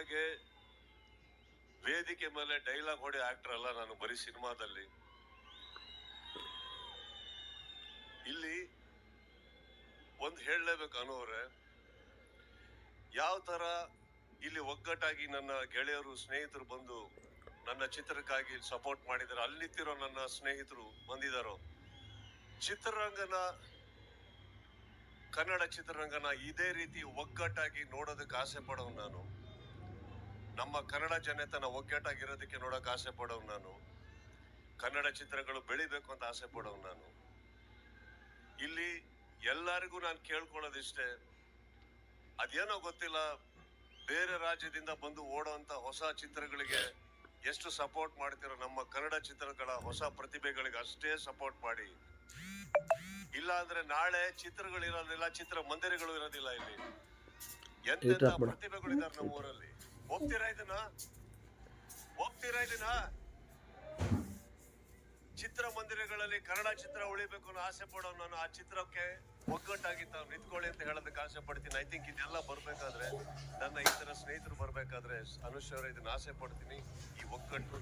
ಹಾಗೆ ವೇದಿಕೆ ಮೇಲೆ ಡೈಲಾಗ್ ಹೊಡೆ ಆಕ್ಟರ್ ಅಲ್ಲ ನಾನು ಬರೀ ಸಿನಿಮಾದಲ್ಲಿ. ಇಲ್ಲಿ ಒಂದ್ ಹೇಳಲೇಬೇಕು ಅನ್ನೋರೆ ಯಾವ ತರ ಇಲ್ಲಿ ಒಗ್ಗಟ್ಟಾಗಿ ನನ್ನ ಗೆಳೆಯರು, ಸ್ನೇಹಿತರು ಬಂದು ನನ್ನ ಚಿತ್ರಕ್ಕಾಗಿ ಸಪೋರ್ಟ್ ಮಾಡಿದ್ದಾರೆ ಅಲ್ಲಿ ನಿಂತಿರೋ ನನ್ನ ಸ್ನೇಹಿತರು ಬಂದಿದ್ದಾರೋ ಚಿತ್ರರಂಗನ, ಕನ್ನಡ ಚಿತ್ರರಂಗನ ಇದೇ ರೀತಿ ಒಗ್ಗಟ್ಟಾಗಿ ನೋಡೋದಕ್ಕೆ ಆಸೆ ಪಡೋನು ನಾನು. ನಮ್ಮ ಕನ್ನಡ ಜನತನ ಒಗ್ಗಟ್ಟಾಗಿರೋದಕ್ಕೆ ನೋಡೋಕೆ ಆಸೆ ಪಡೋನು ನಾನು. ಕನ್ನಡ ಚಿತ್ರಗಳು ಬೆಳಿಬೇಕು ಅಂತ ಆಸೆ ಪಡೋನು ನಾನು. ಇಲ್ಲಿ ಎಲ್ಲರಿಗೂ ನಾನು ಕೇಳ್ಕೊಳ್ಳೋದಿಷ್ಟೇ ಅದೇನೋ ಗೊತ್ತಿಲ್ಲ ಬೇರೆ ರಾಜ್ಯದಿಂದ ಬಂದು ಓಡೋಂತ ಹೊಸ ಚಿತ್ರಗಳಿಗೆ ಎಷ್ಟು ಸಪೋರ್ಟ್ ಮಾಡ್ತಿರೋ ನಮ್ಮ ಕನ್ನಡ ಚಿತ್ರಗಳ ಹೊಸ ಪ್ರತಿಭೆಗಳಿಗೆ ಅಷ್ಟೇ ಸಪೋರ್ಟ್ ಮಾಡಿ. ಇಲ್ಲ ಅಂದ್ರೆ ನಾಳೆ ಚಿತ್ರಗಳು ಇರೋದಿಲ್ಲ ಚಿತ್ರ ಮಂದಿರಗಳು ಇರೋದಿಲ್ಲ ಇಲ್ಲಿ. ಎಂತೆಂತ ಇಟ್ರಾಕ್ ಪ್ರತಿಭೆಗಳು ಇದಾರೆ ನಮ್ಮ ಊರಲ್ಲಿ ಹೋಗ್ತೀರಾ ಇದನ್ನ? ಒಪ್ತೀರಾ ಇದನ್ನ? ಚಿತ್ರ ಮಂದಿರಗಳಲ್ಲಿ ಕನ್ನಡ ಚಿತ್ರ ಉಳಿಬೇಕು ಅನ್ನೋ ಆಸೆ ಪಡೋ ನಾನು ಆ ಚಿತ್ರಕ್ಕೆ ಒಗ್ಗಟ್ಟಾಗಿ ತಾವು ನಿಂತ್ಕೊಳ್ಳಿ ಅಂತ ಹೇಳೋದಕ್ಕೆ ಆಸೆ ಪಡ್ತೀನಿ. ಐ ಥಿಂಕ್ ಇದೆಲ್ಲ ಬರಬೇಕಾದ್ರೆ, ನನ್ನ ಇತರ ಸ್ನೇಹಿತರು ಬರಬೇಕಾದ್ರೆ ಅನುಶ್ವರ ಇದನ್ನ ಆಸೆ ಪಡ್ತೀನಿ. ಈ ಒಗ್ಗಟ್ಟು.